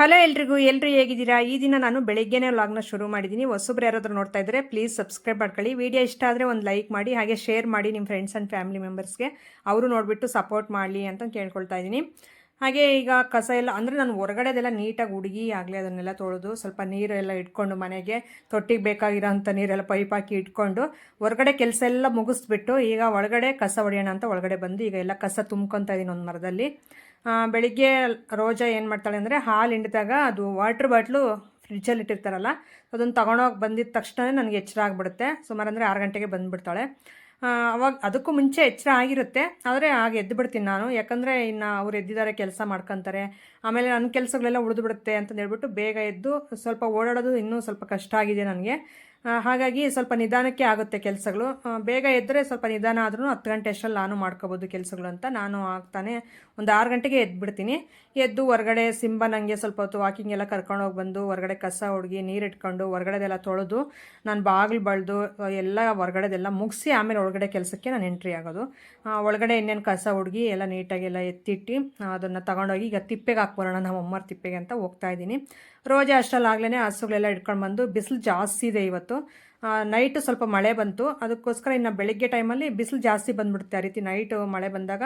Hello ಎಲ್ರಿಗೂ, ಎಲ್ರು ಹೇಗಿದ್ದೀರಾ? ಈ ದಿನ ನಾನು ಬೆಳಿಗ್ಗೆನೇ ವ್ಲಾಗ್ನ ಶುರು ಮಾಡಿದ್ದೀನಿ. ಹೊಸಬ್ರು ಯಾರಾದರೂ ನೋಡ್ತಾ ಇದ್ದರೆ ಪ್ಲೀಸ್ ಸಬ್ಸ್ಕ್ರೈಬ್ ಮಾಡ್ಕೊಳ್ಳಿ. ವಿಡಿಯೋ ಇಷ್ಟ ಆದರೆ ಒಂದು ಲೈಕ್ ಮಾಡಿ, ಹಾಗೆ ಶೇರ್ ಮಾಡಿ ನಿಮ್ಮ ಫ್ರೆಂಡ್ಸ್ ಆ್ಯಂಡ್ ಫ್ಯಾಮಿಲಿ ಮೆಂಬರ್ಸ್ಗೆ ಅವರು ನೋಡಿಬಿಟ್ಟು ಸಪೋರ್ಟ್ ಮಾಡಲಿ ಅಂತ ಕೇಳ್ಕೊಳ್ತಾ ಇದ್ದೀನಿ. ಹಾಗೆ ಈಗ ಕಸ ಎಲ್ಲ ಅಂದರೆ ನಾನು ಹೊರಗಡೆದೆಲ್ಲ ನೀಟಾಗಿ ಹುಡುಗಿ ಆಗಲಿ ಅದನ್ನೆಲ್ಲ ತೊಳೆದು ಸ್ವಲ್ಪ ನೀರೆಲ್ಲ ಇಟ್ಕೊಂಡು ಮನೆಗೆ, ತೊಟ್ಟಿಗೆ ಬೇಕಾಗಿರೋ ಅಂಥ ನೀರೆಲ್ಲ ಪೈಪ್ ಹಾಕಿ ಇಟ್ಕೊಂಡು ಹೊರಗಡೆ ಕೆಲಸ ಎಲ್ಲ ಮುಗಿಸ್ಬಿಟ್ಟು ಈಗ ಒಳಗಡೆ ಕಸ ಹೊಡೆಯೋಣ ಅಂತ ಒಳಗಡೆ ಬಂದು ಈಗ ಎಲ್ಲ ಕಸ ತುಂಬ್ಕೊತಾ ಇದ್ದೀನಿ ಒಂದು ಮರದಲ್ಲಿ. ಬೆಳಿಗ್ಗೆ ರೋಜಾ ಏನು ಮಾಡ್ತಾಳೆ ಅಂದರೆ ಹಾಲು ಹಿಂಡಿದಾಗ ಅದು ವಾಟ್ರ್ ಬಾಟ್ಲು ಫ್ರಿಡ್ಜಲ್ಲಿ ಇಟ್ಟಿರ್ತಾರಲ್ಲ, ಅದನ್ನು ತಗೊಂಡೋಗಿ ಬಂದಿದ್ದ ತಕ್ಷಣ ನನಗೆ ಎಚ್ಚರ ಆಗಿಬಿಡುತ್ತೆ. ಸುಮಾರು ಅಂದರೆ ಆರು ಗಂಟೆಗೆ ಬಂದುಬಿಡ್ತಾಳೆ. ಅವಾಗ ಅದಕ್ಕೂ ಮುಂಚೆ ಎಚ್ಚರ ಆಗಿರುತ್ತೆ, ಆದರೆ ಆಗ ಎದ್ದು ಬಿಡ್ತೀನಿ ನಾನು. ಯಾಕಂದರೆ ಇನ್ನು ಅವ್ರು ಎದ್ದಿದ್ದಾರೆ, ಕೆಲಸ ಮಾಡ್ಕೊತಾರೆ. ಆಮೇಲೆ ನನ್ನ ಕೆಲಸಗಳೆಲ್ಲ ಉಳಿದು ಬಿಡುತ್ತೆ ಅಂತ ಹೇಳ್ಬಿಟ್ಟು ಬೇಗ ಎದ್ದು ಸ್ವಲ್ಪ ಓಡಾಡೋದು ಇನ್ನೂ ಸ್ವಲ್ಪ ಕಷ್ಟ ಆಗಿದೆ ನನಗೆ. ಹಾಗಾಗಿ ಸ್ವಲ್ಪ ನಿಧಾನಕ್ಕೆ ಆಗುತ್ತೆ ಕೆಲಸಗಳು. ಬೇಗ ಎದ್ದರೆ ಸ್ವಲ್ಪ ನಿಧಾನ ಆದ್ರೂ ಹತ್ತು ಗಂಟೆ ಅಷ್ಟರಲ್ಲಿ ನಾನು ಮಾಡ್ಕೋಬೋದು ಕೆಲಸಗಳು ಅಂತ. ನಾನು ಆಗ್ತಾನೆ ಒಂದು ಆರು ಗಂಟೆಗೆ ಎದ್ಬಿಡ್ತೀನಿ. ಎದ್ದು ಹೊರಗಡೆ ಸಿಂಬ ನನಗೆ ಸ್ವಲ್ಪ ಹೊತ್ತು ವಾಕಿಂಗ್ ಎಲ್ಲ ಕರ್ಕೊಂಡು ಹೋಗಿ ಬಂದು ಹೊರಗಡೆ ಕಸ ಹುಡುಗಿ ನೀರು ಇಟ್ಕೊಂಡು ಹೊರಗಡೆದೆಲ್ಲ ತೊಳೆದು ನಾನು ಬಾಗಿಲು ಬಳ್ದು ಎಲ್ಲ ಹೊರಗಡೆದೆಲ್ಲ ಮುಗಿಸಿ ಆಮೇಲೆ ಒಳಗಡೆ ಕೆಲಸಕ್ಕೆ ನಾನು ಎಂಟ್ರಿ ಆಗೋದು. ಒಳಗಡೆ ಇನ್ನೇನು ಕಸ ಹುಡುಗಿ ಎಲ್ಲ ನೀಟಾಗೆಲ್ಲ ಎತ್ತಿಟ್ಟು ಅದನ್ನು ತಗೊಂಡೋಗಿ ಈಗ ತಿಪ್ಪೆಗೆ ಹಾಕ್ಬರೋಣ. ನಮ್ಮ ಅಮ್ಮರ ತಿಪ್ಪೆಗೆ ಅಂತ ಹೋಗ್ತಾ ಇದ್ದೀನಿ. ರೋಜಾ ಅಷ್ಟರಲ್ಲಾಗಲೇ ಹಸುಗಳೆಲ್ಲ ಇಟ್ಕೊಂಡು ಬಂದು ಬಿಸಿಲು ಜಾಸ್ತಿ ಇದೆ ಇವತ್ತು. ನೈಟ್ ಸ್ವಲ್ಪ ಮಳೆ ಬಂತು. ಅದಕ್ಕೋಸ್ಕರ ಇನ್ನು ಬೆಳಿಗ್ಗೆ ಟೈಮಲ್ಲಿ ಬಿಸಿಲು ಜಾಸ್ತಿ ಬಂದ್ಬಿಡುತ್ತೆ ಆ ರೀತಿ ನೈಟು ಮಳೆ ಬಂದಾಗ.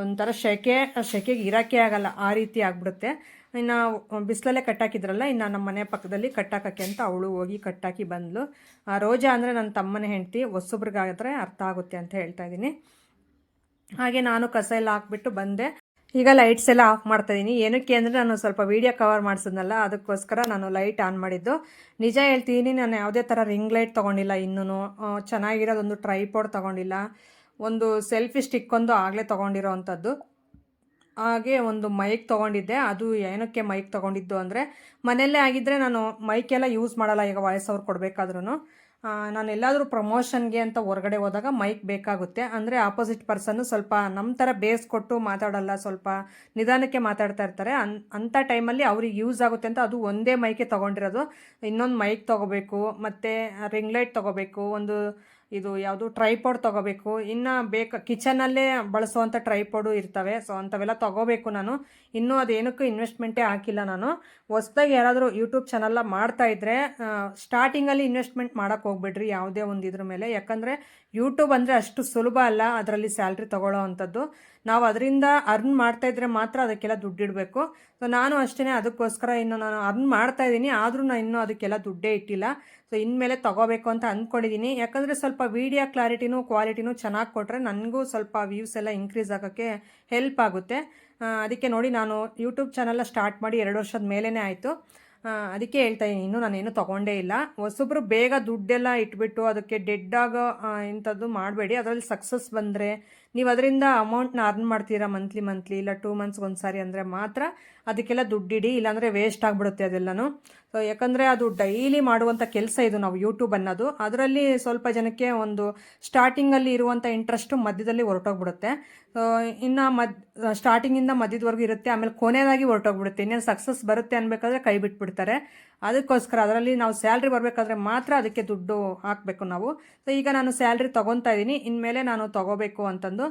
ಒಂಥರ ಸೆಕೆ ಸೆಕೆಗೆ ಇರೋಕ್ಕೆ ಆಗಲ್ಲ, ಆ ರೀತಿ ಆಗ್ಬಿಡುತ್ತೆ. ಇನ್ನು ಬಿಸಿಲಲ್ಲೇ ಕಟ್ಟಾಕಿದ್ರಲ್ಲ, ಇನ್ನು ನಮ್ಮ ಮನೆ ಪಕ್ಕದಲ್ಲಿ ಕಟ್ಟಾಕಕ್ಕೆ ಅಂತ ಅವಳು ಹೋಗಿ ಕಟ್ಟಾಕಿ ಬಂದಳು ಆ, ರೋಜಾ ಅಂದರೆ ನನ್ನ ತಮ್ಮನ ಹೆಂಡತಿ, ಹೊಸೊಬ್ರಿಗಾದ್ರೆ ಅರ್ಥ ಆಗುತ್ತೆ ಅಂತ ಹೇಳ್ತಾ ಇದ್ದೀನಿ. ಹಾಗೆ ನಾನು ಕಸ ಎಲ್ಲ ಹಾಕ್ಬಿಟ್ಟು ಬಂದೆ. ಈಗ ಲೈಟ್ಸ್ ಎಲ್ಲ ಆಫ್ ಮಾಡ್ತಾ ಇದ್ದೀನಿ ಏನಕ್ಕೆ ಅಂದರೆ ನಾನು ಸ್ವಲ್ಪ ವೀಡಿಯೋ ಕವರ್ ಮಾಡಿಸಿದ್ನಲ್ಲ, ಅದಕ್ಕೋಸ್ಕರ ನಾನು ಲೈಟ್ ಆನ್ ಮಾಡಿದ್ದು. ನಿಜ ಹೇಳ್ತೀನಿ, ನಾನು ಯಾವುದೇ ಥರ ರಿಂಗ್ ಲೈಟ್ ತೊಗೊಂಡಿಲ್ಲ ಇನ್ನೂ ಚೆನ್ನಾಗಿರೋದೊಂದು ಟ್ರೈಪೋಡ್ ತೊಗೊಂಡಿಲ್ಲ. ಒಂದು ಸೆಲ್ಫಿ ಸ್ಟಿಕ್ ಒಂದು ಆಗಲೇ ತೊಗೊಂಡಿರೋ ಅಂಥದ್ದು. ಹಾಗೆ ಒಂದು ಮೈಕ್ ತೊಗೊಂಡಿದ್ದೆ. ಅದು ಏನಕ್ಕೆ ಮೈಕ್ ತೊಗೊಂಡಿದ್ದು ಅಂದರೆ, ಮನೆಯಲ್ಲೇ ಆಗಿದ್ದರೆ ನಾನು ಮೈಕೆಲ್ಲ ಯೂಸ್ ಮಾಡಲ್ಲ, ಈಗ ವಾಯ್ಸ್ ಅವ್ರು ಕೊಡಬೇಕಾದ್ರೂ ನಾನು ಎಲ್ಲಾದರೂ ಪ್ರಮೋಷನ್ಗೆ ಅಂತ ಹೊರಗಡೆ ಹೋದಾಗ ಮೈಕ್ ಬೇಕಾಗುತ್ತೆ. ಅಂದರೆ ಆಪೋಸಿಟ್ ಪರ್ಸನ್ನು ಸ್ವಲ್ಪ ನಮ್ಮ ಥರ ಬೇಸ್ ಕೊಟ್ಟು ಮಾತಾಡಲ್ಲ, ಸ್ವಲ್ಪ ನಿಧಾನಕ್ಕೆ ಮಾತಾಡ್ತಾ ಇರ್ತಾರೆ. ಅನ್ ಅಂಥ ಟೈಮಲ್ಲಿ ಅವ್ರಿಗೆ ಯೂಸ್ ಆಗುತ್ತೆ ಅಂತ ಅದು ಒಂದೇ ಮೈಕೆ ತೊಗೊಂಡಿರೋದು. ಇನ್ನೊಂದು ಮೈಕ್ ತೊಗೋಬೇಕು, ಮತ್ತು ರಿಂಗ್ ಲೈಟ್ ತೊಗೋಬೇಕು, ಒಂದು ಇದು ಯಾವುದು ಟ್ರೈಪೋಡ್ ತೊಗೋಬೇಕು. ಇನ್ನು ಬೇಕು ಕಿಚನಲ್ಲೇ ಬಳಸುವಂಥ ಟ್ರೈಪೋಡು ಇರ್ತವೆ. ಸೊ ಅಂಥವೆಲ್ಲ ತೊಗೋಬೇಕು ನಾನು. ಇನ್ನೂ ಅದೇನಕ್ಕೂ ಇನ್ವೆಸ್ಟ್ಮೆಂಟೇ ಹಾಕಿಲ್ಲ ನಾನು. ಹೊಸ್ದಾಗಿ ಯಾರಾದರೂ ಯೂಟ್ಯೂಬ್ ಚಾನಲ್ಲ ಮಾಡ್ತಾ ಇದ್ದರೆ ಸ್ಟಾರ್ಟಿಂಗಲ್ಲಿ ಇನ್ವೆಸ್ಟ್ಮೆಂಟ್ ಮಾಡೋಕ್ಕೆ ಹೋಗ್ಬಿಡ್ರಿ ಯಾವುದೇ ಒಂದು ಇದ್ರ ಮೇಲೆ. ಯಾಕಂದರೆ ಯೂಟ್ಯೂಬ್ ಅಂದರೆ ಅಷ್ಟು ಸುಲಭ ಅಲ್ಲ ಅದರಲ್ಲಿ ಸ್ಯಾಲ್ರಿ ತೊಗೊಳ್ಳೋ ಅಂಥದ್ದು. ನಾವು ಅದರಿಂದ ಅರ್ನ್ ಮಾಡ್ತಾ ಇದ್ರೆ ಮಾತ್ರ ಅದಕ್ಕೆಲ್ಲ ದುಡ್ಡಿಡಬೇಕು ಸೊ ನಾನು ಅಷ್ಟೇ ಅದಕ್ಕೋಸ್ಕರ ಇನ್ನು ನಾನು ಅರ್ನ್ ಮಾಡ್ತಾ ಇದ್ದೀನಿ. ಆದರೂ ನಾನು ಇನ್ನೂ ಅದಕ್ಕೆಲ್ಲ ದುಡ್ಡೇ ಇಟ್ಟಿಲ್ಲ. ಸೊ ಇನ್ಮೇಲೆ ತೊಗೋಬೇಕು ಅಂತ ಅಂದ್ಕೊಂಡಿದ್ದೀನಿ ಯಾಕಂದರೆ ಸ್ವಲ್ಪ ವೀಡಿಯೋ ಕ್ಲಾರಿಟಿನೂ ಕ್ವಾಲಿಟಿನೂ ಚೆನ್ನಾಗಿ ಕೊಟ್ಟರೆ ನನಗೂ ಸ್ವಲ್ಪ ವ್ಯೂಸ್ ಎಲ್ಲ ಇನ್ಕ್ರೀಸ್ ಆಗೋಕ್ಕೆ ಹೆಲ್ಪ್ ಆಗುತ್ತೆ. ಅದಕ್ಕೆ ನೋಡಿ ನಾನು ಯೂಟ್ಯೂಬ್ ಚಾನಲ್ಲ ಸ್ಟಾರ್ಟ್ ಮಾಡಿ ಎರಡು ವರ್ಷದ ಮೇಲೇ ಆಯಿತು. ಅದಕ್ಕೆ ಹೇಳ್ತಾ ಇದ್ದೀನಿ. ಇನ್ನೂ ನಾನೇನು ತೊಗೊಂಡೇ ಇಲ್ಲ. ಹೊಸೊಬ್ಬರು ಬೇಗ ದುಡ್ಡೆಲ್ಲ ಇಟ್ಬಿಟ್ಟು ಅದಕ್ಕೆ ಡೆಡ್ ಆಗೋ ಇಂಥದ್ದು ಮಾಡಬೇಡಿ. ಅದರಲ್ಲಿ ಸಕ್ಸಸ್ ಬಂದರೆ ನೀವು ಅದರಿಂದ ಅಮೌಂಟ್ನ ಅರ್ನ್ ಮಾಡ್ತೀರಾ ಮಂತ್ಲಿ ಮಂತ್ಲಿ ಇಲ್ಲ ಟೂ ಮಂತ್ಸ್ಗೆ ಒಂದು ಸಾರಿ ಅಂದರೆ ಮಾತ್ರ ಅದಕ್ಕೆಲ್ಲ ದುಡ್ಡಿಡಿ ಇಲ್ಲಾಂದರೆ ವೇಸ್ಟ್ ಆಗಿಬಿಡುತ್ತೆ ಅದೆಲ್ಲನೂ. ಸೊ ಯಾಕಂದರೆ ಅದು ಡೈಲಿ ಮಾಡುವಂಥ ಕೆಲಸ ಇದು ನಾವು ಯೂಟ್ಯೂಬ್ ಅನ್ನೋದು. ಅದರಲ್ಲಿ ಸ್ವಲ್ಪ ಜನಕ್ಕೆ ಒಂದು ಸ್ಟಾರ್ಟಿಂಗಲ್ಲಿ ಇರುವಂಥ ಇಂಟ್ರೆಸ್ಟು ಮಧ್ಯದಲ್ಲಿ ಹೊರಟೋಗ್ಬಿಡುತ್ತೆ. ಸೊ ಇನ್ನು ಮದ್ ಸ್ಟಾರ್ಟಿಂಗಿಂದ ಮಧ್ಯದವರೆಗೂ ಇರುತ್ತೆ, ಆಮೇಲೆ ಕೊನೆಯದಾಗಿ ಹೊರಟೋಗ್ಬಿಡುತ್ತೆ. ಇನ್ನೇನು ಸಕ್ಸಸ್ ಬರುತ್ತೆ ಅನ್ಬೇಕಾದ್ರೆ ಕೈ ಬಿಟ್ಬಿಡ್ತಾರೆ. ಅದಕ್ಕೋಸ್ಕರ ಅದರಲ್ಲಿ ನಾವು ಸ್ಯಾಲ್ರಿ ಬರಬೇಕಾದ್ರೆ ಮಾತ್ರ ಅದಕ್ಕೆ ದುಡ್ಡು ಹಾಕಬೇಕು ನಾವು. ಸೊ ಈಗ ನಾನು ಸ್ಯಾಲ್ರಿ ತೊಗೊತಾ ಇದ್ದೀನಿ. ಇನ್ಮೇಲೆ ನಾನು ತೊಗೋಬೇಕು ಅಂತಂದು.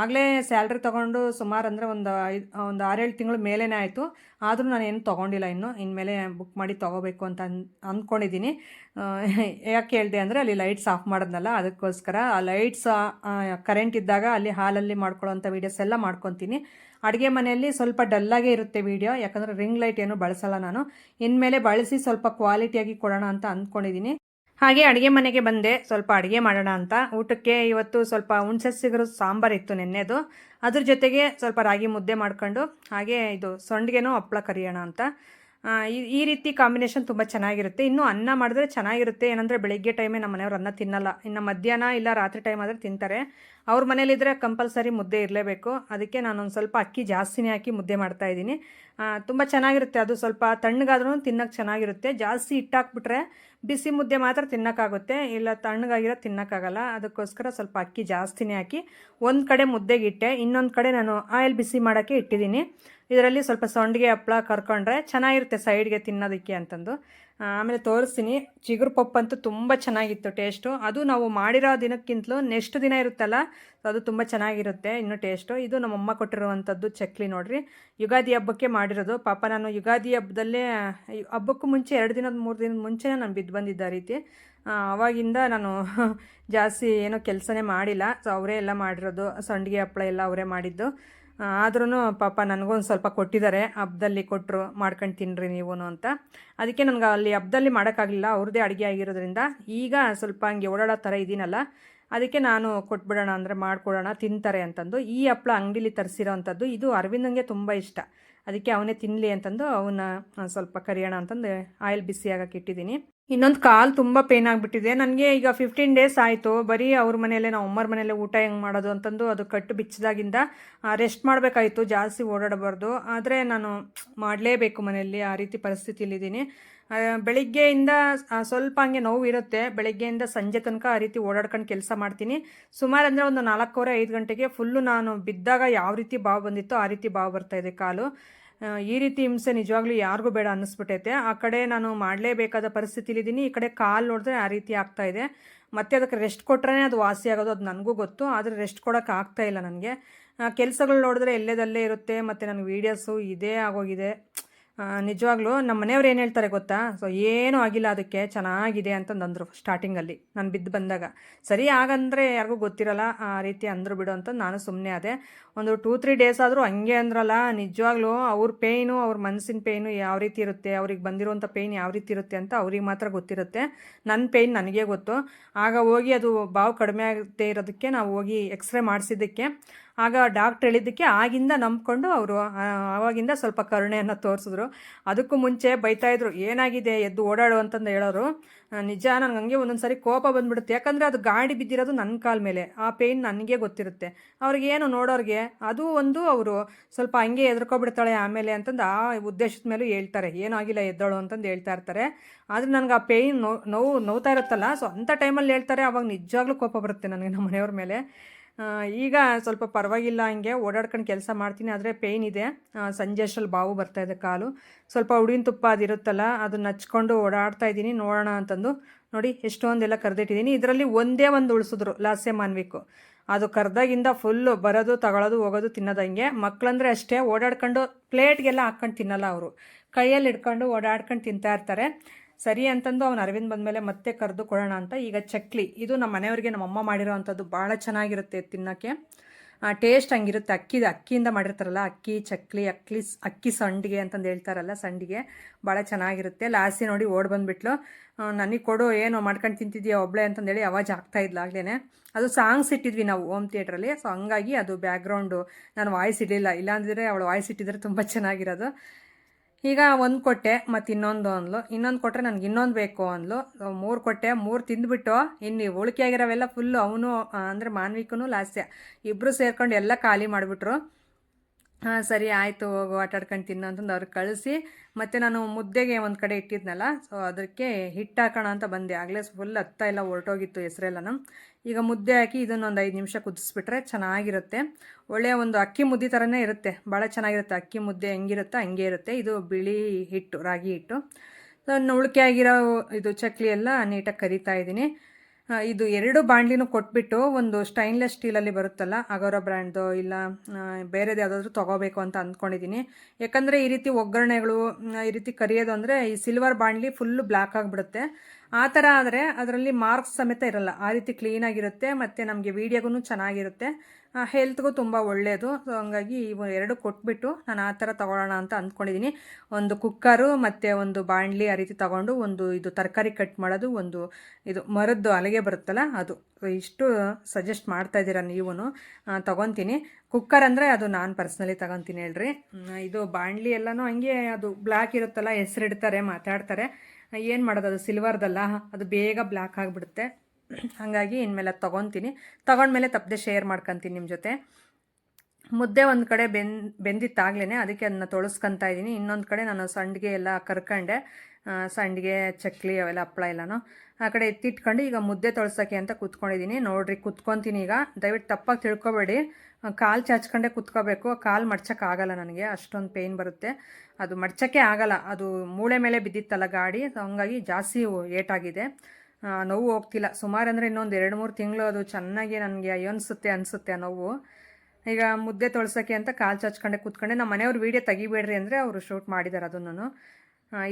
ಆಗಲೇ ಸ್ಯಾಲ್ರಿ ತೊಗೊಂಡು ಸುಮಾರು ಅಂದರೆ ಒಂದು ಐದು, ಒಂದು ಆರೇಳು ತಿಂಗಳು ಮೇಲೇ ಆಯಿತು. ಆದರೂ ನಾನು ಏನು ತೊಗೊಂಡಿಲ್ಲ ಇನ್ನು. ಇನ್ಮೇಲೆ ಬುಕ್ ಮಾಡಿ ತೊಗೋಬೇಕು ಅಂತ ಅನ್ ಅಂದ್ಕೊಂಡಿದ್ದೀನಿ ಯಾಕೆ ಹೇಳಿದೆ ಅಂದರೆ ಅಲ್ಲಿ ಲೈಟ್ಸ್ ಆಫ್ ಮಾಡಿದ್ನಲ್ಲ, ಅದಕ್ಕೋಸ್ಕರ ಆ ಲೈಟ್ಸ್ ಕರೆಂಟ್ ಇದ್ದಾಗ ಅಲ್ಲಿ ಹಾಲಲ್ಲಿ ಮಾಡ್ಕೊಳ್ಳೋಂಥ ವೀಡಿಯೋಸ್ ಎಲ್ಲ ಮಾಡ್ಕೊತೀನಿ. ಅಡುಗೆ ಮನೆಯಲ್ಲಿ ಸ್ವಲ್ಪ ಡಲ್ಲಾಗೇ ಇರುತ್ತೆ ವೀಡಿಯೋ ಯಾಕಂದರೆ ರಿಂಗ್ ಲೈಟ್ ಏನು ಬಳಸಲ್ಲ ನಾನು. ಇನ್ಮೇಲೆ ಬಳಸಿ ಸ್ವಲ್ಪ ಕ್ವಾಲಿಟಿಯಾಗಿ ಕೊಡೋಣ ಅಂತ ಅಂದ್ಕೊಂಡಿದ್ದೀನಿ ಹಾಗೆ ಅಡುಗೆ ಮನೆಗೆ ಬಂದೆ, ಸ್ವಲ್ಪ ಅಡುಗೆ ಮಾಡೋಣ ಅಂತ. ಊಟಕ್ಕೆ ಇವತ್ತು ಸ್ವಲ್ಪ ಹುಣಸೆ ಸಿಗರು ಸಾಂಬಾರು ಇತ್ತು ನೆನ್ನೆದು. ಅದ್ರ ಜೊತೆಗೆ ಸ್ವಲ್ಪ ರಾಗಿ ಮುದ್ದೆ ಮಾಡ್ಕೊಂಡು, ಹಾಗೆ ಇದು ಸೊಂಡಿಗೆನೂ ಹಪ್ಪಳ ಕರಿಯೋಣ ಅಂತ. ಈ ರೀತಿ ಕಾಂಬಿನೇಷನ್ ತುಂಬ ಚೆನ್ನಾಗಿರುತ್ತೆ. ಇನ್ನು ಅನ್ನ ಮಾಡಿದ್ರೆ ಚೆನ್ನಾಗಿರುತ್ತೆ. ಏನಂದರೆ ಬೆಳಿಗ್ಗೆ ಟೈಮೇ ನಮ್ಮ ಮನೆಯವ್ರು ಅನ್ನ ತಿನ್ನಲ್ಲ. ಇನ್ನು ಮಧ್ಯಾಹ್ನ ಇಲ್ಲ, ರಾತ್ರಿ ಟೈಮ್ ಆದರೆ ತಿಂತಾರೆ. ಅವ್ರ ಮನೇಲಿದ್ದರೆ ಕಂಪಲ್ಸರಿ ಮುದ್ದೆ ಇರಲೇಬೇಕು. ಅದಕ್ಕೆ ನಾನೊಂದು ಸ್ವಲ್ಪ ಅಕ್ಕಿ ಜಾಸ್ತಿನೇ ಹಾಕಿ ಮುದ್ದೆ ಮಾಡ್ತಾ ಇದ್ದೀನಿ. ತುಂಬ ಚೆನ್ನಾಗಿರುತ್ತೆ. ಅದು ಸ್ವಲ್ಪ ತಣ್ಣಗಾದ್ರೂ ತಿನ್ನೋಕೆ ಚೆನ್ನಾಗಿರುತ್ತೆ. ಜಾಸ್ತಿ ಹಿಟ್ಟಾಕ್ಬಿಟ್ರೆ ಬಿಸಿ ಮುದ್ದೆ ಮಾತ್ರ ತಿನ್ನೋಕ್ಕಾಗುತ್ತೆ. ಇಲ್ಲ ತಣ್ಣಗಾಗಿರೋ ತಿನ್ನೋಕ್ಕಾಗಲ್ಲ. ಅದಕ್ಕೋಸ್ಕರ ಸ್ವಲ್ಪ ಅಕ್ಕಿ ಜಾಸ್ತಿನೇ ಹಾಕಿ ಒಂದು ಕಡೆ ಮುದ್ದೆಗೆ ಇಟ್ಟೆ. ಇನ್ನೊಂದು ಕಡೆ ನಾನು ಆಯಿಲ್ ಬಿಸಿ ಮಾಡೋಕ್ಕೆ ಇಟ್ಟಿದ್ದೀನಿ. ಇದರಲ್ಲಿ ಸ್ವಲ್ಪ ಸೊಂಡಿಗೆ ಹಪ್ಪಳ ಕರ್ಕೊಂಡ್ರೆ ಚೆನ್ನಾಗಿರುತ್ತೆ ಸೈಡ್ಗೆ ತಿನ್ನೋದಕ್ಕೆ ಅಂತಂದು. ಆಮೇಲೆ ತೋರಿಸ್ತೀನಿ. ಚಿಗುರು ಪಪ್ಪಂತೂ ತುಂಬ ಚೆನ್ನಾಗಿತ್ತು ಟೇಸ್ಟು ಅದು ನಾವು ಮಾಡಿರೋ ದಿನಕ್ಕಿಂತಲೂ ನೆಕ್ಸ್ಟ್ ದಿನ ಇರುತ್ತಲ್ಲ ಸೊ ಅದು ತುಂಬ ಚೆನ್ನಾಗಿರುತ್ತೆ ಇನ್ನು ಟೇಸ್ಟು ಇದು ನಮ್ಮಮ್ಮ ಕೊಟ್ಟಿರುವಂಥದ್ದು ಚಕ್ಲಿ ನೋಡಿರಿ. ಯುಗಾದಿ ಹಬ್ಬಕ್ಕೆ ಮಾಡಿರೋದು. ಪಾಪ ನಾನು ಯುಗಾದಿ ಹಬ್ಬದಲ್ಲೇ ಹಬ್ಬಕ್ಕೂ ಮುಂಚೆ ಎರಡು ದಿನದ, ಮೂರು ದಿನದ ಮುಂಚೆನೇ ನಾನು ಬಿದ್ದು ಬಂದಿದ್ದ ರೀತಿ. ಅವಾಗಿಂದ ನಾನು ಜಾಸ್ತಿ ಏನೋ ಕೆಲಸನೇ ಮಾಡಿಲ್ಲ. ಸೊ ಅವರೇ ಎಲ್ಲ ಮಾಡಿರೋದು. ಸಂಡಿಗೆ ಹಪ್ಪಳ ಎಲ್ಲ ಅವರೇ ಮಾಡಿದ್ದು. ಆದ್ರೂ ಪಾಪ ನನಗೊಂದು ಸ್ವಲ್ಪ ಕೊಟ್ಟಿದ್ದಾರೆ ಹಬ್ಬದಲ್ಲಿ ಕೊಟ್ಟರು ಮಾಡ್ಕೊಂಡು ತಿನ್ನಿರಿ ನೀವು ಅಂತ. ಅದಕ್ಕೆ ನನಗೆ ಅಲ್ಲಿ ಹಬ್ಬದಲ್ಲಿ ಮಾಡೋಕ್ಕಾಗಲಿಲ್ಲ ಅವ್ರದ್ದೇ ಅಡುಗೆ ಆಗಿರೋದ್ರಿಂದ ಈಗ ಸ್ವಲ್ಪ ಹಂಗೆ ಓಡಾಡೋ ಥರ ಇದ್ದೀನಲ್ಲ ಅದಕ್ಕೆ ನಾನು ಕೊಟ್ಬಿಡೋಣ ಅಂದರೆ ಮಾಡಿಕೊಡೋಣ ತಿಂತಾರೆ ಅಂತಂದು ಈ ಹಪ್ಪಳ ಅಂಗಡಿಲಿ ತರಿಸಿರೋ ಅಂಥದ್ದು ಇದು ಅರವಿಂದಂಗೆ ತುಂಬ ಇಷ್ಟ. ಅದಕ್ಕೆ ಅವನೇ ತಿನ್ನಲಿ ಅಂತಂದು ಅವನ್ನ ಸ್ವಲ್ಪ ಕರಿಯೋಣ ಅಂತಂದು ಆಯಿಲ್ ಬಿಸಿ ಆಗಕ್ಕೆ ಇಟ್ಟಿದ್ದೀನಿ. ಇನ್ನೊಂದು ಕಾಲು ತುಂಬ ಪೇನ್ ಆಗಿಬಿಟ್ಟಿದೆ. ನನಗೆ ಈಗ ಫಿಫ್ಟೀನ್ ಡೇಸ್ ಆಯಿತು. ಬರೀ ಅವ್ರ ಮನೆಯಲ್ಲೇ ನಾವು ಅಮ್ಮರ ಮನೆಯಲ್ಲೇ ಊಟ ಹೆಂಗೆ ಮಾಡೋದು ಅಂತಂದು ಅದು ಕಟ್ಟು ಬಿಚ್ಚಿದಾಗಿಂದ ರೆಸ್ಟ್ ಮಾಡಬೇಕಾಯಿತು. ಜಾಸ್ತಿ ಓಡಾಡಬಾರ್ದು. ಆದರೆ ನಾನು ಮಾಡಲೇಬೇಕು ಮನೆಯಲ್ಲಿ. ಆ ರೀತಿ ಪರಿಸ್ಥಿತಿಲಿದ್ದೀನಿ ಆ, ಬೆಳಿಗ್ಗೆಯಿಂದ ಸ್ವಲ್ಪ ಹಂಗೆ ನೋವು ಇರುತ್ತೆ ಬೆಳಿಗ್ಗೆಯಿಂದ ಸಂಜೆ ತನಕ ಆ ರೀತಿ ಓಡಾಡ್ಕೊಂಡು ಕೆಲಸ ಮಾಡ್ತೀನಿ. ಸುಮಾರು ಅಂದರೆ ಒಂದು ನಾಲ್ಕೂವರೆ, ಐದು ಗಂಟೆಗೆ ಫುಲ್ಲು ನಾನು ಬಿದ್ದಾಗ ಯಾವ ರೀತಿ ಬಾವು ಬಂದಿತ್ತೋ ಆ ರೀತಿ ಬಾವು ಬರ್ತಾ ಇದೆ ಕಾಲು. ಈ ರೀತಿ ಹಿಂಸೆ ನಿಜವಾಗ್ಲೂ ಯಾರಿಗೂ ಬೇಡ ಅನ್ನಿಸ್ಬಿಟ್ಟೈತೆ. ಆ ಕಡೆ ನಾನು ಮಾಡಲೇಬೇಕಾದ ಪರಿಸ್ಥಿತಿಲಿದ್ದೀನಿ. ಈ ಕಡೆ ಕಾಲು ನೋಡಿದ್ರೆ ಆ ರೀತಿ ಆಗ್ತಾ ಇದೆ. ಮತ್ತೆ ಅದಕ್ಕೆ ರೆಸ್ಟ್ ಕೊಟ್ಟರೆ ಅದು ವಾಸಿ ಆಗೋದು ಅದು ನನಗೂ ಗೊತ್ತು. ಆದರೆ ರೆಸ್ಟ್ ಕೊಡೋಕೆ ಆಗ್ತಾ ಇಲ್ಲ ನನಗೆ. ಕೆಲಸಗಳು ನೋಡಿದ್ರೆ ಎಲ್ಲೇದಲ್ಲೇ ಇರುತ್ತೆ. ಮತ್ತು ನನಗೆ ವೀಡಿಯೋಸು ಇದೇ ಆಗೋಗಿದೆ. ನಿಜವಾಗ್ಲೂ ನಮ್ಮ ಮನೆಯವ್ರು ಏನು ಹೇಳ್ತಾರೆ ಗೊತ್ತಾ? ಸೊ ಏನೂ ಆಗಿಲ್ಲ ಅದಕ್ಕೆ, ಚೆನ್ನಾಗಿದೆ ಅಂತಂದು ಅಂದರು ಸ್ಟಾರ್ಟಿಂಗಲ್ಲಿ ನಾನು ಬಿದ್ದು ಬಂದಾಗ. ಸರಿ, ಹಾಗಂದರೆ ಯಾರಿಗೂ ಗೊತ್ತಿರಲ್ಲ ಆ ರೀತಿ ಅಂದರು ಬಿಡು ಅಂತ ನಾನು ಸುಮ್ಮನೆ ಅದೇ ಒಂದು ಟೂ ತ್ರೀ ಡೇಸ್ ಆದರೂ ಹಂಗೆ ಅಂದ್ರಲ್ಲ, ನಿಜವಾಗ್ಲೂ ಅವ್ರ ಪೇಯ್ನು ಅವ್ರ ಮನಸ್ಸಿನ ಪೇಯ್ನು ಯಾವ ರೀತಿ ಇರುತ್ತೆ, ಅವ್ರಿಗೆ ಬಂದಿರುವಂಥ ಪೇಯ್ನ್ ಯಾವ ರೀತಿ ಇರುತ್ತೆ ಅಂತ ಅವ್ರಿಗೆ ಮಾತ್ರ ಗೊತ್ತಿರುತ್ತೆ. ನನ್ನ ಪೇಯ್ನ್ ನನಗೆ ಗೊತ್ತು. ಆಗ ಹೋಗಿ ಅದು ಬಾವು ಕಡಿಮೆ ಆಗದೆ ಇರೋದಕ್ಕೆ ನಾವು ಹೋಗಿ ಎಕ್ಸ್ರೇ ಮಾಡಿಸಿದ್ದಕ್ಕೆ ಆಗ ಡಾಕ್ಟ್ರ್ ಹೇಳಿದ್ದಕ್ಕೆ ಆಗಿಂದ ನಂಬ್ಕೊಂಡು ಅವರು ಆವಾಗಿಂದ ಸ್ವಲ್ಪ ಕರುಣೆಯನ್ನು ತೋರಿಸಿದ್ರು. ಅದಕ್ಕೂ ಮುಂಚೆ ಬೈತಾಯಿದ್ರು ಏನಾಗಿದೆ ಎದ್ದು ಓಡಾಡು ಅಂತಂದು ಹೇಳೋರು. ನಿಜ ನನಗೆ ಹಂಗೆ ಒಂದೊಂದು ಸಾರಿ ಕೋಪ ಬಂದ್ಬಿಡುತ್ತೆ. ಯಾಕಂದರೆ ಅದು ಗಾಡಿ ಬಿದ್ದಿರೋದು ನನ್ನ ಕಾಲ ಮೇಲೆ. ಆ ಪೇಯ್ನ್ ನನಗೆ ಗೊತ್ತಿರುತ್ತೆ. ಅವ್ರಿಗೇನು ನೋಡೋರಿಗೆ, ಅದು ಒಂದು ಅವರು ಸ್ವಲ್ಪ ಹಂಗೆ ಎದ್ರಕೊಬಿಡ್ತಾಳೆ ಆಮೇಲೆ ಅಂತಂದು ಆ ಉದ್ದೇಶದ ಮೇಲೂ ಹೇಳ್ತಾರೆ. ಏನೂ ಆಗಿಲ್ಲ ಎದ್ದಾಳು ಅಂತಂದು ಹೇಳ್ತಾ ಇರ್ತಾರೆ. ಆದರೆ ನನಗೆ ಆ ಪೇಯ್ನ್ ನೋವು ನೋವು ನೋವ್ತಾ ಇರುತ್ತಲ್ಲ, ಸೊ ಅಂಥ ಟೈಮಲ್ಲಿ ಹೇಳ್ತಾರೆ, ಅವಾಗ ನಿಜವಾಗ್ಲೂ ಕೋಪ ಬರುತ್ತೆ ನನಗೆ ನಮ್ಮ ಮನೆಯವ್ರ ಮೇಲೆ. ಈಗ ಸ್ವಲ್ಪ ಪರವಾಗಿಲ್ಲ, ಹಂಗೆ ಓಡಾಡ್ಕೊಂಡು ಕೆಲಸ ಮಾಡ್ತೀನಿ, ಆದರೆ ಪೇಯ್ನ್ ಇದೆ. ಸಂಜೆ ಅಷ್ಟರಲ್ಲಿ ಬಾವು ಬರ್ತಾ ಇದೆ ಕಾಲು. ಸ್ವಲ್ಪ ಉಡಿನ ತುಪ್ಪ ಅದಿರುತ್ತಲ್ಲ ಅದನ್ನ ಹಚ್ಕೊಂಡು ಓಡಾಡ್ತಾ ಇದ್ದೀನಿ, ನೋಡೋಣ ಅಂತಂದು. ನೋಡಿ, ಎಷ್ಟೊಂದೆಲ್ಲ ಕರೆದಿಟ್ಟಿದ್ದೀನಿ. ಇದರಲ್ಲಿ ಒಂದೇ ಒಂದು ಉಳಿಸಿದ್ರು, ಲಾಸ್ಯ ಮಾನ್ವಿಕು. ಅದು ಕರೆದಾಗಿಂದ ಫುಲ್ಲು ಬರೋದು ತಗೊಳ್ಳೋದು ಹೋಗೋದು ತಿನ್ನೋದಂಗೆ ಮಕ್ಕಳಂದ್ರೆ ಅಷ್ಟೇ, ಓಡಾಡ್ಕೊಂಡು ಪ್ಲೇಟ್ಗೆಲ್ಲ ಹಾಕ್ಕೊಂಡು ತಿನ್ನಲ್ಲ ಅವರು. ಕೈಯಲ್ಲಿ ಹಿಡ್ಕೊಂಡು ಓಡಾಡ್ಕೊಂಡು ತಿಂತಾ ಇರ್ತಾರೆ. ಸರಿ ಅಂತಂದು ಅವ್ನು ಅರವಿಂದ್ ಬಂದಮೇಲೆ ಮತ್ತೆ ಕರೆದು ಕೊಡೋಣ ಅಂತ. ಈಗ ಚಕ್ಲಿ, ಇದು ನಮ್ಮ ಮನೆಯವ್ರಿಗೆ ನಮ್ಮ ಅಮ್ಮ ಮಾಡಿರೋ ಅಂಥದ್ದು ಭಾಳ ಚೆನ್ನಾಗಿರುತ್ತೆ ತಿನ್ನೋಕ್ಕೆ. ಟೇಸ್ಟ್ ಹಂಗಿರುತ್ತೆ. ಅಕ್ಕಿ ಅಕ್ಕಿಯಿಂದ ಮಾಡಿರ್ತಾರಲ್ಲ, ಅಕ್ಕಿ, ಚಕ್ಲಿ ಅಕ್ಕಿ ಅಕ್ಕಿ ಸಂಡಿಗೆ ಅಂತಂದು ಹೇಳ್ತಾರಲ್ಲ ಸಂಡಿಗೆ, ಭಾಳ ಚೆನ್ನಾಗಿರುತ್ತೆ. ಲಾಸಿ ನೋಡಿ ಓಡ್ ಬಂದುಬಿಟ್ಲು. ನನಗೆ ಕೊಡು, ಏನು ಮಾಡ್ಕೊಂಡು ತಿಂತಿದ್ಯಾ ಒಬ್ಳೆ ಅಂತಂದೇಳಿ ಅವಾಜ್ ಆಗ್ತಾ ಆಗ್ಲೇ ಅದು ಸಾಂಗ್ಸ್ ಇಟ್ಟಿದ್ವಿ ನಾವು ಹೋಮ್ ಥಿಯೇಟ್ರಲ್ಲಿ. ಸೊ ಹಂಗಾಗಿ ಅದು ಬ್ಯಾಕ್ಗ್ರೌಂಡು ನಾನು ವಾಯ್ಸ್ ಇಡಲಿಲ್ಲ. ಇಲ್ಲಾಂದರೆ ಅವಳು ವಾಯ್ಸ್ ಇಟ್ಟಿದ್ರೆ ತುಂಬ ಚೆನ್ನಾಗಿರೋದು. ಈಗ ಒಂದು ಕೊಟ್ಟೆ, ಮತ್ತು ಇನ್ನೊಂದು ಅಂದ್ಲು. ಇನ್ನೊಂದು ಕೊಟ್ಟರೆ ನನಗೆ ಇನ್ನೊಂದು ಬೇಕು ಅಂದ್ಲು. ಮೂರು ಕೊಟ್ಟೆ, ಮೂರು ತಿಂದ್ಬಿಟ್ಟು ಇನ್ನು ಉಳಿಕೆ ಆಗಿರೋವೆಲ್ಲ ಫುಲ್ಲು ಅವನು ಅಂದರೆ ಮಾನ್ವಿಕನೂ ಲಾಸ್ಯ. ಇಬ್ಬರು ಸೇರ್ಕೊಂಡು ಎಲ್ಲ ಖಾಲಿ ಮಾಡಿಬಿಟ್ರು. ಹಾಂ, ಸರಿ ಆಯಿತು, ಹೋಗು ಆಟಾಡ್ಕೊಂಡು ತಿನ್ನು ಅಂತಂದು ಅವ್ರಿಗೆ ಕಳಿಸಿ. ಮತ್ತು ನಾನು ಮುದ್ದೆಗೆ ಒಂದು ಕಡೆ ಇಟ್ಟಿದ್ನಲ್ಲ ಸೊ ಅದಕ್ಕೆ ಹಿಟ್ಟು ಹಾಕೋಣ ಅಂತ ಬಂದೆ. ಆಗಲೇ ಫುಲ್ ಹತ್ತ ಎಲ್ಲ ಹೊರಟೋಗಿತ್ತು ಹೆಸರೆಲ್ಲನು. ಈಗ ಮುದ್ದೆ ಹಾಕಿ ಇದನ್ನೊಂದು ಐದು ನಿಮಿಷ ಕುದಿಸ್ಬಿಟ್ರೆ ಚೆನ್ನಾಗಿರುತ್ತೆ. ಒಳ್ಳೆಯ ಒಂದು ಅಕ್ಕಿ ಮುದ್ದೆ ಥರನೇ ಇರುತ್ತೆ. ಭಾಳ ಚೆನ್ನಾಗಿರುತ್ತೆ. ಅಕ್ಕಿ ಮುದ್ದೆ ಹೆಂಗಿರುತ್ತೋ ಹಂಗೆ ಇರುತ್ತೆ. ಇದು ಬಿಳಿ ಹಿಟ್ಟು, ರಾಗಿ ಹಿಟ್ಟು. ನಾನು ಉಳಿಕೆ ಆಗಿರೋ ಇದು ಚಕ್ಲಿ ಎಲ್ಲ ನೀಟಾಗಿ ಕರಿತಾ ಇದ್ದೀನಿ. ಇದು ಎರಡು ಬಾಂಡ್ಲಿನೂ ಕೊಟ್ಬಿಟ್ಟು ಒಂದು ಸ್ಟೈನ್ಲೆಸ್ ಸ್ಟೀಲಲ್ಲಿ ಬರುತ್ತಲ್ಲ ಅಗೋರ ಬ್ರ್ಯಾಂಡ್ದು, ಇಲ್ಲ ಬೇರೆದು ಯಾವುದಾದ್ರೂ ತೊಗೋಬೇಕು ಅಂತ ಅಂದ್ಕೊಂಡಿದ್ದೀನಿ. ಯಾಕಂದರೆ ಈ ರೀತಿ ಒಗ್ಗರಣೆಗಳು ಈ ರೀತಿ ಕರಿಯೋದು ಅಂದರೆ ಈ ಸಿಲ್ವರ್ ಬಾಂಡ್ಲಿ ಫುಲ್ಲು ಬ್ಲ್ಯಾಕ್ ಆಗಿಬಿಡುತ್ತೆ. ಆ ಥರ ಆದರೆ ಅದರಲ್ಲಿ ಮಾರ್ಕ್ಸ್ ಸಮೇತ ಇರಲ್ಲ. ಆ ರೀತಿ ಕ್ಲೀನಾಗಿರುತ್ತೆ ಮತ್ತು ನಮಗೆ ವೀಡಿಯೋಗೂ ಚೆನ್ನಾಗಿರುತ್ತೆ. ಹೆಲ್ತ್ಗೂ ತುಂಬ ಒಳ್ಳೆಯದು ಸೊ ಹಂಗಾಗಿ ಇವು ಎರಡು ಕೊಟ್ಬಿಟ್ಟು ನಾನು ಆ ಥರ ತೊಗೊಳ್ಳೋಣ ಅಂತ ಅಂದ್ಕೊಂಡಿದ್ದೀನಿ ಒಂದು ಕುಕ್ಕರು ಮತ್ತು ಒಂದು ಬಾಣಲಿ ಆ ರೀತಿ ತೊಗೊಂಡು ಒಂದು ಇದು ತರಕಾರಿ ಕಟ್ ಮಾಡೋದು, ಒಂದು ಇದು ಮರದ್ದು ಅಲೆಗೆ ಬರುತ್ತಲ್ಲ ಅದು. ಇಷ್ಟು ಸಜೆಸ್ಟ್ ಮಾಡ್ತಾ ಇದ್ದೀರ ನೀವು ತೊಗೊತೀನಿ. ಕುಕ್ಕರ್ ಅಂದರೆ ಅದು ನಾನು ಪರ್ಸ್ನಲಿ ತಗೊತೀನಿ ಹೇಳ್ರಿ. ಇದು ಬಾಣಲಿ ಎಲ್ಲನೂ ಹಂಗೆ ಅದು ಬ್ಲ್ಯಾಕ್ ಇರುತ್ತಲ್ಲ, ಹೆಸರಿಡ್ತಾರೆ, ಮಾತಾಡ್ತಾರೆ. ಏನು ಮಾಡೋದು ಅದು? ಸಿಲ್ವರ್ದಲ್ಲ ಅದು ಬೇಗ ಬ್ಲ್ಯಾಕ್ ಆಗಿಬಿಡುತ್ತೆ. ಹಾಗಾಗಿ ಇನ್ಮೇಲೆ ಅದು ತೊಗೊತೀನಿ. ತೊಗೊಂಡ್ಮೇಲೆ ತಪ್ಪದೆ ಶೇರ್ ಮಾಡ್ಕೊತೀನಿ ನಿಮ್ಮ ಜೊತೆ. ಮುದ್ದೆ ಒಂದು ಕಡೆ ಬೆನ್ ಬೆಂದಿತ್ತಾಗ್ಲೇ ಅದಕ್ಕೆ ಅದನ್ನ ತೊಳಸ್ಕೊತಾ ಇದ್ದೀನಿ. ಇನ್ನೊಂದು ಕಡೆ ನಾನು ಸಂಡಿಗೆ ಎಲ್ಲ ಕರ್ಕೊಂಡೆ. ಸಂಡಿಗೆ, ಚಕ್ಲಿ ಅವೆಲ್ಲ ಹಪ್ಪಳ ಎಲ್ಲನೂ ಆ ಕಡೆ ಎತ್ತಿಟ್ಕೊಂಡು ಈಗ ಮುದ್ದೆ ತೊಳ್ಸೋಕ್ಕೆ ಅಂತ ಕೂತ್ಕೊಂಡಿದ್ದೀನಿ. ನೋಡ್ರಿ, ಕುತ್ಕೊತೀನಿ ಈಗ. ದಯವಿಟ್ಟು ತಪ್ಪಾಗಿ ತಿಳ್ಕೊಬೇಡಿ. ಕಾಲು ಚಾಚ್ಕೊಂಡೆ ಕುತ್ಕೋಬೇಕು. ಕಾಲು ಮಡ್ಚೋಕ್ಕಾಗಲ್ಲ ನನಗೆ. ಅಷ್ಟೊಂದು ಪೇಯ್ನ್ ಬರುತ್ತೆ. ಅದು ಮಡ್ಚೋಕ್ಕೆ ಆಗಲ್ಲ. ಅದು ಮೂಳೆ ಮೇಲೆ ಬಿದ್ದಿತ್ತಲ್ಲ ಗಾಡಿ. ಹಂಗಾಗಿ ಜಾಸ್ತಿ ಏಟಾಗಿದೆ. ನೋವು ಹೋಗ್ತಿಲ್ಲ. ಸುಮಾರು ಅಂದರೆ ಇನ್ನೊಂದು ಎರಡು, ಮೂರು ತಿಂಗಳು ಅದು ಚೆನ್ನಾಗಿ ನನಗೆ ಅನಿಸುತ್ತೆ ಅನಿಸುತ್ತೆ ಆ ನೋವು. ಈಗ ಮುದ್ದೆ ತೊಳ್ಸೋಕ್ಕೆ ಅಂತ ಕಾಲು ಚಾಚ್ಕೊಂಡೆ, ಕೂತ್ಕೊಂಡೆ. ನಮ್ಮ ಮನೆಯವ್ರು ವೀಡಿಯೋ ತೆಗಿಬೇಡ್ರಿ ಅಂದರೆ ಅವರು ಶೂಟ್ ಮಾಡಿದ್ದಾರೆ ಅದನ್ನು.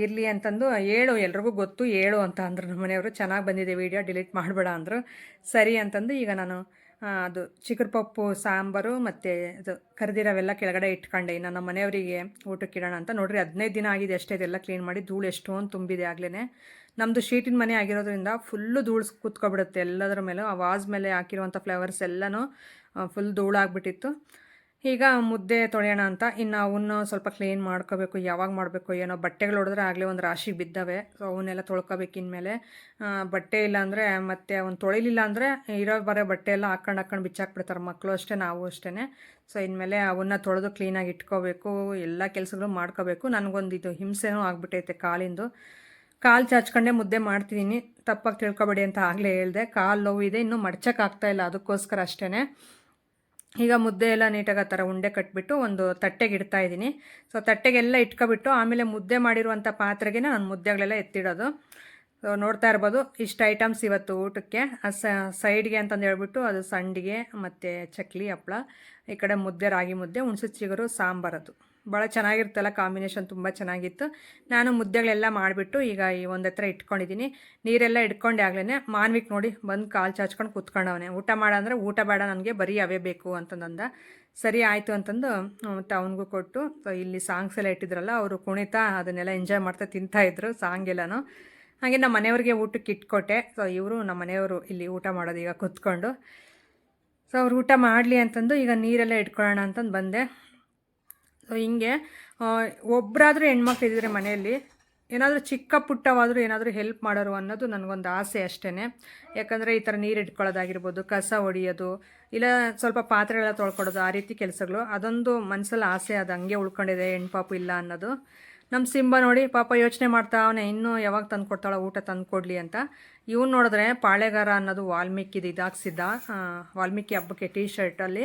ಇರಲಿ ಅಂತಂದು, ಹೇಳು, ಎಲ್ರಿಗೂ ಗೊತ್ತು, ಹೇಳು ಅಂತ ಅಂದರು ನಮ್ಮ ಮನೆಯವರು. ಚೆನ್ನಾಗಿ ಬಂದಿದೆ ವೀಡಿಯೋ ಡಿಲೀಟ್ ಮಾಡಬೇಡ ಅಂದರು. ಸರಿ ಅಂತಂದು ಈಗ ನಾನು ಅದು ಚಿಕ್ಕರ್ ಪಪ್ಪು ಸಾಂಬಾರು ಮತ್ತು ಅದು ಕರೆದಿರೋವೆಲ್ಲ ಕೆಳಗಡೆ ಇಟ್ಕೊಂಡೆ. ನಾನು ನಮ್ಮ ಮನೆಯವರಿಗೆ ಊಟಕ್ಕೆ ಇಡೋಣ ಅಂತ. ನೋಡಿರಿ ಹದಿನೈದು ದಿನ ಆಗಿದೆ ಅಷ್ಟೇ ಇದೆಲ್ಲ ಕ್ಲೀನ್ ಮಾಡಿ, ಧೂಳು ಎಷ್ಟೊಂದು ತುಂಬಿದೆ ಆಗಲೇ ನಮ್ಮದು ಶೀಟಿನ ಮನೆ ಆಗಿರೋದ್ರಿಂದ ಫುಲ್ಲು ಧೂಳು ಕೂತ್ಕೊಬಿಡುತ್ತೆ ಎಲ್ಲದರ ಮೇಲೂ. ಆ ವಾಸ್ ಮೇಲೆ ಹಾಕಿರುವಂಥ ಫ್ಲವರ್ಸ್ ಎಲ್ಲನೂ ಫುಲ್ ಧೂಳಾಗ್ಬಿಟ್ಟಿತ್ತು. ಈಗ ಮುದ್ದೆ ತೊಳೆಯೋಣ ಅಂತ ಇನ್ನು ಅವನ್ನ ಸ್ವಲ್ಪ ಕ್ಲೀನ್ ಮಾಡ್ಕೋಬೇಕು, ಯಾವಾಗ ಮಾಡಬೇಕು ಏನೋ. ಬಟ್ಟೆಗಳು ಹೊಡೆದ್ರೆ ಆಗಲೇ ಒಂದು ರಾಶಿ ಬಿದ್ದವೆ ಸೊ ಅವನ್ನೆಲ್ಲ ತೊಳ್ಕೊಬೇಕು ಇನ್ಮೇಲೆ. ಬಟ್ಟೆ ಇಲ್ಲ ಅಂದರೆ ಮತ್ತೆ ಅವ್ನು ತೊಳಿಲಿಲ್ಲ ಅಂದರೆ ಇರೋ ಬರೋ ಬಟ್ಟೆ ಎಲ್ಲ ಹಾಕೊಂಡು ಹಾಕೊಂಡು ಬಿಚ್ಚಾಕ್ಬಿಡ್ತಾರೆ ಮಕ್ಕಳು ಅಷ್ಟೇ, ನಾವು ಅಷ್ಟೇ ಸೊ ಇನ್ಮೇಲೆ ಅವನ್ನ ತೊಳೆದು ಕ್ಲೀನಾಗಿ ಇಟ್ಕೋಬೇಕು, ಎಲ್ಲ ಕೆಲಸಗಳು ಮಾಡ್ಕೋಬೇಕು. ನನಗೊಂದು ಇದು ಹಿಂಸೆನೂ ಆಗ್ಬಿಟ್ಟೈತೆ ಕಾಲಿಂದು. ಕಾಲು ಚಾಚ್ಕೊಂಡೆ ಮುದ್ದೆ ಮಾಡ್ತಿದ್ದೀನಿ. ತಪ್ಪಾಗಿ ತಿಳ್ಕೊಬೇಡಿ ಅಂತ ಆಗಲೇ ಹೇಳಿದೆ. ಕಾಲು ನೋವು ಇದೆ, ಇನ್ನೂ ಮಡ್ಚೋಕ್ಕಾಗ್ತಾ ಇಲ್ಲ, ಅದಕ್ಕೋಸ್ಕರ ಅಷ್ಟೇ ಈಗ ಮುದ್ದೆ ಎಲ್ಲ ನೀಟಾಗಿ ಆ ಥರ ಉಂಡೆ ಕಟ್ಬಿಟ್ಟು ಒಂದು ತಟ್ಟೆಗೆ ಇಡ್ತಾ ಇದ್ದೀನಿ. ಸೊ ತಟ್ಟೆಗೆಲ್ಲ ಇಟ್ಕೊಬಿಟ್ಟು ಆಮೇಲೆ ಮುದ್ದೆ ಮಾಡಿರುವಂಥ ಪಾತ್ರೆಗೆ ನಾನು ಮುದ್ದೆಗಳೆಲ್ಲ ಎತ್ತಿಡೋದು. ಸೊ ನೋಡ್ತಾ ಇರ್ಬೋದು, ಇಷ್ಟು ಐಟಮ್ಸ್ ಇವತ್ತು ಊಟಕ್ಕೆ. ಸೈಡ್ಗೆ ಅಂತಂದು ಹೇಳ್ಬಿಟ್ಟು ಅದು ಸಂಡಿಗೆ ಮತ್ತು ಚಕ್ಲಿ ಹಪ್ಪಳ ಈ ಕಡೆ ಮುದ್ದೆ, ರಾಗಿ ಮುದ್ದೆ, ಹುಣಸೆ ಚಿಗರು ಸಾಂಬಾರದು ಭಾಳ ಚೆನ್ನಾಗಿರ್ತಲ್ಲ ಕಾಂಬಿನೇಷನ್, ತುಂಬ ಚೆನ್ನಾಗಿತ್ತು. ನಾನು ಮುದ್ದೆಗಳೆಲ್ಲ ಮಾಡಿಬಿಟ್ಟು ಈಗ ಈ ಒಂದು ಹತ್ರ ಇಟ್ಕೊಂಡಿದ್ದೀನಿ ನೀರೆಲ್ಲ ಇಟ್ಕೊಂಡೆ ಆಗ್ಲೇ ಮಾನ್ವಿಕ್ ನೋಡಿ ಬಂದು ಕಾಲು ಚಾಚ್ಕೊಂಡು ಕೂತ್ಕೊಂಡವನೆ. ಊಟ ಮಾಡಂದ್ರೆ ಊಟ ಬೇಡ, ನನಗೆ ಬರೀ ಅವೇ ಬೇಕು ಅಂತಂದಂದ. ಸರಿ ಆಯಿತು ಅಂತಂದು ಮತ್ತು ಅವನಿಗೂ ಕೊಟ್ಟು ಸೊ ಇಲ್ಲಿ ಸಾಂಗ್ಸ್ ಎಲ್ಲ ಇಟ್ಟಿದ್ರಲ್ಲ, ಅವರು ಕುಣಿತಾ ಅದನ್ನೆಲ್ಲ ಎಂಜಾಯ್ ಮಾಡ್ತಾ ತಿಂತಾಯಿದ್ರು ಸಾಂಗ್ ಎಲ್ಲನೂ. ಹಾಗೆ ನಮ್ಮ ಮನೆಯವ್ರಿಗೆ ಊಟಕ್ಕೆ ಇಟ್ಕೊಟ್ಟೆ. ಸೊ ಇವರು ನಮ್ಮ ಮನೆಯವರು ಇಲ್ಲಿ ಊಟ ಮಾಡೋದು ಈಗ ಕೂತ್ಕೊಂಡು. ಸೊ ಅವ್ರು ಊಟ ಮಾಡಲಿ ಅಂತಂದು ಈಗ ನೀರೆಲ್ಲ ಇಟ್ಕೊಳ್ಳೋಣ ಅಂತಂದು ಬಂದೆ. ಸೊ ಹಿಂಗೆ ಒಬ್ಬರಾದರೂ ಹೆಣ್ಮಕ್ಳು ಇದ್ದಿದ್ರೆ ಮನೆಯಲ್ಲಿ, ಏನಾದರೂ ಚಿಕ್ಕ ಪುಟ್ಟವಾದರೂ ಏನಾದರೂ ಹೆಲ್ಪ್ ಮಾಡೋರು ಅನ್ನೋದು ನನಗೊಂದು ಆಸೆ ಅಷ್ಟೇ ಯಾಕಂದರೆ ಈ ಥರ ನೀರು ಇಟ್ಕೊಳ್ಳೋದಾಗಿರ್ಬೋದು, ಕಸ ಹೊಡಿಯೋದು, ಇಲ್ಲ ಸ್ವಲ್ಪ ಪಾತ್ರೆಗಳ ತೊಳ್ಕೊಡೋದು ಆ ರೀತಿ ಕೆಲಸಗಳು, ಅದೊಂದು ಮನಸ್ಸಲ್ಲಿ ಆಸೆ, ಅದು ಹಂಗೆ ಉಳ್ಕೊಂಡಿದೆ ಹೆಣ್ಪಾಪು ಇಲ್ಲ ಅನ್ನೋದು. ನಮ್ಮ ಸಿಂಬ ನೋಡಿ, ಪಾಪ ಯೋಚನೆ ಮಾಡ್ತಾ ಅವನೇ, ಇನ್ನೂ ಯಾವಾಗ ತಂದು ಕೊಡ್ತಾಳೆ, ಊಟ ತಂದು ಕೊಡಲಿ ಅಂತ. ಇವ್ನು ನೋಡಿದ್ರೆ ಪಾಳೆಗಾರ ಅನ್ನೋದು ವಾಲ್ಮೀಕಿದು ಇದಾಕ್ಸಿದ್ದ ವಾಲ್ಮೀಕಿ ಹಬ್ಬಕ್ಕೆ ಟೀ ಶರ್ಟಲ್ಲಿ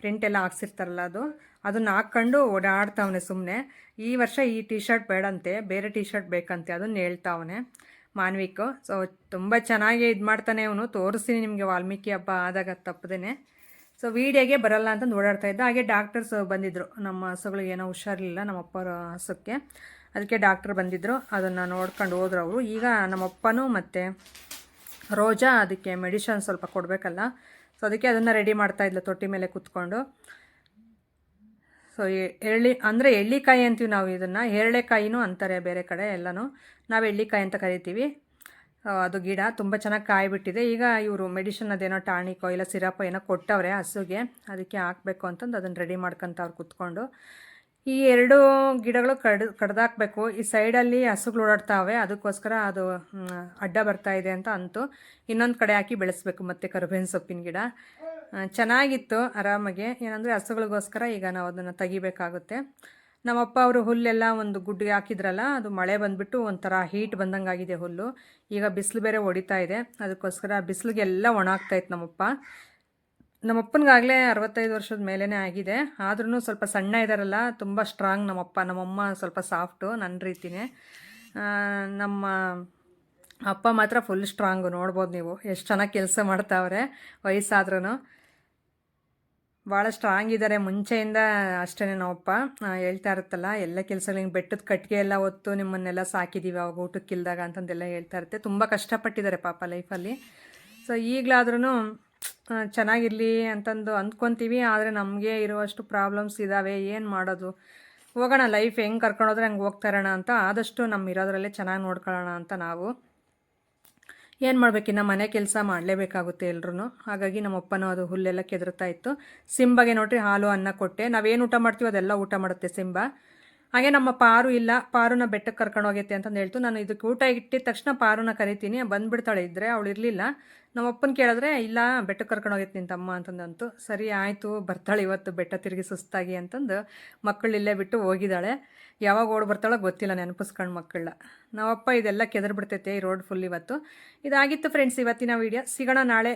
ಪ್ರಿಂಟ್ ಎಲ್ಲ ಹಾಕ್ಸಿರ್ತಾರಲ್ಲ ಅದು. ಅದನ್ನ ಹಾಕ್ಕೊಂಡು ಓಡಾಡ್ತಾವನೆ ಸುಮ್ಮನೆ ಈ ವರ್ಷ ಈ ಟೀ ಶರ್ಟ್ ಬೇಡಂತೆ, ಬೇರೆ ಟೀ ಶರ್ಟ್ ಬೇಕಂತೆ ಅದನ್ನ ಹೇಳ್ತಾವನೆ ಮಾನ್ವಿಕ್. ಸೊ ತುಂಬ ಚೆನ್ನಾಗಿ ಇದು ಮಾಡ್ತಾನೆ ಅವನು. ತೋರಿಸ್ತೀನಿ ನಿಮಗೆ ವಾಲ್ಮೀಕಿ ಹಬ್ಬ ಆದಾಗ ತಪ್ಪದೇನೆ. ಸೊ ವೀಡಿಯೋಗೆ ಬರಲ್ಲ ಅಂತ ಓಡಾಡ್ತಾ ಇದ್ದ. ಹಾಗೆ ಡಾಕ್ಟರ್ಸ್ ಬಂದಿದ್ದರು ನಮ್ಮ ಹಸುಗಳಿಗೆ ಏನೋ ಹುಷಾರಿಲ್ಲ ನಮ್ಮ ಅಪ್ಪರ ಹಸುಕ್ಕೆ. ಅದಕ್ಕೆ ಡಾಕ್ಟರ್ ಬಂದಿದ್ದರು ಅದನ್ನು ನೋಡ್ಕೊಂಡು ಹೋದ್ರು ಅವರು. ಈಗ ನಮ್ಮಪ್ಪನೂ ಮತ್ತು ರೋಜಾ ಅದಕ್ಕೆ ಮೆಡಿಷನ್ ಸ್ವಲ್ಪ ಕೊಡಬೇಕಲ್ಲ. ಸೊ ಅದಕ್ಕೆ ಅದನ್ನು ರೆಡಿ ಮಾಡ್ತಾ ಇದ್ಲು ತೊಟ್ಟಿ ಮೇಲೆ ಕೂತ್ಕೊಂಡು. ಸೊ ಎಳ್ಳಿ, ಅಂದರೆ ಎಳ್ಳಿಕಾಯಿ ಅಂತೀವಿ ನಾವು ಇದನ್ನು. ಎರಳೆಕಾಯಿನೂ ಅಂತಾರೆ ಬೇರೆ ಕಡೆ ಎಲ್ಲನೂ. ನಾವು ಎಳ್ಳಿಕಾಯಿ ಅಂತ ಕರಿತೀವಿ. ಅದು ಗಿಡ ತುಂಬ ಚೆನ್ನಾಗಿ ಕಾಯಿಬಿಟ್ಟಿದೆ. ಈಗ ಇವರು ಮೆಡಿಷನ್ ಅದೇನೋ ಟಾಣಿಕೋ ಇಲ್ಲ, ಸಿರಪ್ ಏನೋ ಕೊಟ್ಟವ್ರೆ ಹಸುಗೆ, ಅದಕ್ಕೆ ಹಾಕಬೇಕು ಅಂತಂದು ಅದನ್ನು ರೆಡಿ ಮಾಡ್ಕೊಂತವ್ರು ಕುತ್ಕೊಂಡು. ಈ ಎರಡು ಗಿಡಗಳು ಕಡ್, ಕಡ್ದಾಕ್ಬೇಕು. ಈ ಸೈಡಲ್ಲಿ ಹಸುಗಳು ಓಡಾಡ್ತಾವೆ. ಅದಕ್ಕೋಸ್ಕರ ಅದು ಅಡ್ಡ ಬರ್ತಾ ಇದೆ ಅಂತ ಅಂತು. ಇನ್ನೊಂದು ಕಡೆ ಹಾಕಿ ಬೆಳೆಸ್ಬೇಕು ಮತ್ತೆ ಕರುಬೇನ ಸೊಪ್ಪಿನ ಗಿಡ. ಚೆನ್ನಾಗಿತ್ತು ಆರಾಮಾಗಿ. ಏನಂದರೆ ಹಸುಗಳಿಗೋಸ್ಕರ ಈಗ ನಾವು ಅದನ್ನು ತೆಗಿಬೇಕಾಗುತ್ತೆ. ನಮ್ಮಪ್ಪ ಅವರು ಹುಲ್ಲೆಲ್ಲ ಒಂದು ಗುಡ್ಡಿಗೆ ಹಾಕಿದ್ರಲ್ಲ, ಅದು ಮಳೆ ಬಂದುಬಿಟ್ಟು ಒಂಥರ ಹೀಟ್ ಬಂದಂಗೆ ಆಗಿದೆ ಹುಲ್ಲು. ಈಗ ಬಿಸಿಲು ಬೇರೆ ಹೊಡಿತಾ ಇದೆ. ಅದಕ್ಕೋಸ್ಕರ ಬಿಸಿಲಿಗೆಲ್ಲ ಒಣಾಗ್ತಾಯಿತ್ತು ನಮ್ಮಪ್ಪ. ನಮ್ಮಪ್ಪನಿಗಾಗಲೇ ಅರವತ್ತೈದು ವರ್ಷದ ಮೇಲೇ ಆಗಿದೆ. ಆದ್ರೂ ಸ್ವಲ್ಪ ಸಣ್ಣ ಇದ್ದಾರಲ್ಲ ತುಂಬ ಸ್ಟ್ರಾಂಗ್ ನಮ್ಮಪ್ಪ. ನಮ್ಮಮ್ಮ ಸ್ವಲ್ಪ ಸಾಫ್ಟು ನನ್ನ ರೀತಿನೇ. ನಮ್ಮ ಅಪ್ಪ ಮಾತ್ರ ಫುಲ್ ಸ್ಟ್ರಾಂಗು ನೋಡ್ಬೋದು ನೀವು. ಎಷ್ಟು ಚೆನ್ನಾಗಿ ಕೆಲಸ ಮಾಡ್ತಾವ್ರೆ ವಯಸ್ಸಾದ್ರೂ ಭಾಳ ಸ್ಟ್ರಾಂಗ್ ಇದ್ದಾರೆ ಮುಂಚೆಯಿಂದ ಅಷ್ಟೇ ನಮ್ಮಪ್ಪ. ಹೇಳ್ತಾ ಇರುತ್ತಲ್ಲ, ಎಲ್ಲ ಕೆಲಸಗಳು ಹಿಂಗೆ ಬೆಟ್ಟದ ಕಟ್ಟಿಗೆ ಎಲ್ಲ ಹೊತ್ತು ನಿಮ್ಮನ್ನೆಲ್ಲ ಸಾಕಿದ್ದೀವಿ ಅವಾಗ ಊಟಕ್ಕಿಲ್ದಾಗ ಅಂತಂದೆಲ್ಲ ಹೇಳ್ತಾ ಇರುತ್ತೆ. ತುಂಬ ಕಷ್ಟಪಟ್ಟಿದ್ದಾರೆ ಪಾಪ ಲೈಫಲ್ಲಿ ಸೊ ಈಗಲಾದ್ರೂ ಚೆನ್ನಾಗಿರಲಿ ಅಂತಂದು ಅಂದ್ಕೊತೀವಿ, ಆದರೆ ನಮಗೆ ಇರುವಷ್ಟು ಪ್ರಾಬ್ಲಮ್ಸ್ ಇದ್ದಾವೆ ಏನು ಮಾಡೋದು? ಹೋಗೋಣ ಲೈಫ್ ಹೆಂಗೆ ಕರ್ಕೊಂಡೋದ್ರೆ ಹಂಗೆ ಹೋಗ್ತಾರೋಣ ಅಂತ ಆದಷ್ಟು ನಮ್ಮ ಇರೋದ್ರಲ್ಲೇ ಚೆನ್ನಾಗಿ ನೋಡ್ಕೊಳ್ಳೋಣ ಅಂತ ನಾವು. ಏನು ಮಾಡ್ಬೇಕಿನ್ನ ಮನೆ ಕೆಲಸ ಮಾಡಲೇಬೇಕಾಗುತ್ತೆ ಎಲ್ರೂ ಹಾಗಾಗಿ ನಮ್ಮಪ್ಪನೂ ಅದು ಹುಲ್ಲೆಲ್ಲ ಕೆದರ್ತಾ ಇತ್ತು. ಸಿಂಬಗೆ ನೋಡ್ರಿ ಹಾಲು, ಅನ್ನ ಕೊಟ್ಟೆ. ನಾವೇನು ಊಟ ಮಾಡ್ತೀವೋ ಅದೆಲ್ಲ ಊಟ ಮಾಡುತ್ತೆ ಸಿಂಬ. ಹಾಗೆ ನಮ್ಮ ಪಾರು ಇಲ್ಲ, ಪಾರುನ ಬೆಟ್ಟಕ್ಕೆ ಕರ್ಕೊಂಡು ಹೋಗೈತೆ ಅಂತಂದು ಹೇಳ್ತು. ನಾನು ಇದಕ್ಕೆ ಊಟ ಇಟ್ಟಿದ ತಕ್ಷಣ ಪಾರುನ ಕರಿತೀನಿ. ಬಂದ್ಬಿಡ್ತಾಳೆ ಇದ್ದರೆ ಅವಳು ಇರಲಿಲ್ಲ. ನಮ್ಮ ಅಪ್ಪನ ಕೇಳಿದ್ರೆ, ಇಲ್ಲ ಬೆಟ್ಟಕ್ಕೆ ಕರ್ಕೊಂಡು ಹೋಗೈತೆ ನಿಂತಮ್ಮ ತಮ್ಮ ಅಂತಂದಂತು ಸರಿ ಆಯಿತು, ಬರ್ತಾಳೆ ಇವತ್ತು ಬೆಟ್ಟ ತಿರುಗಿ ಸುಸ್ತಾಗಿ ಅಂತಂದು ಮಕ್ಕಳು ಇಲ್ಲೇ ಬಿಟ್ಟು ಹೋಗಿದ್ದಾಳೆ. ಯಾವಾಗ ಓಡ್ ಬರ್ತಾಳೋ ಗೊತ್ತಿಲ್ಲ ನೆನಪಿಸ್ಕೊಂಡು ಮಕ್ಕಳನ್ನ ನಾವಪ್ಪ ಇದೆಲ್ಲ ಕೆದರ್ ಬಿಡ್ತೈತೆ ಈ ರೋಡ್ ಫುಲ್ ಇವತ್ತು. ಇದಾಗಿತ್ತು ಫ್ರೆಂಡ್ಸ್ ಇವತ್ತಿನ ವೀಡಿಯೋ ಸಿಗೋಣ ನಾಳೆ.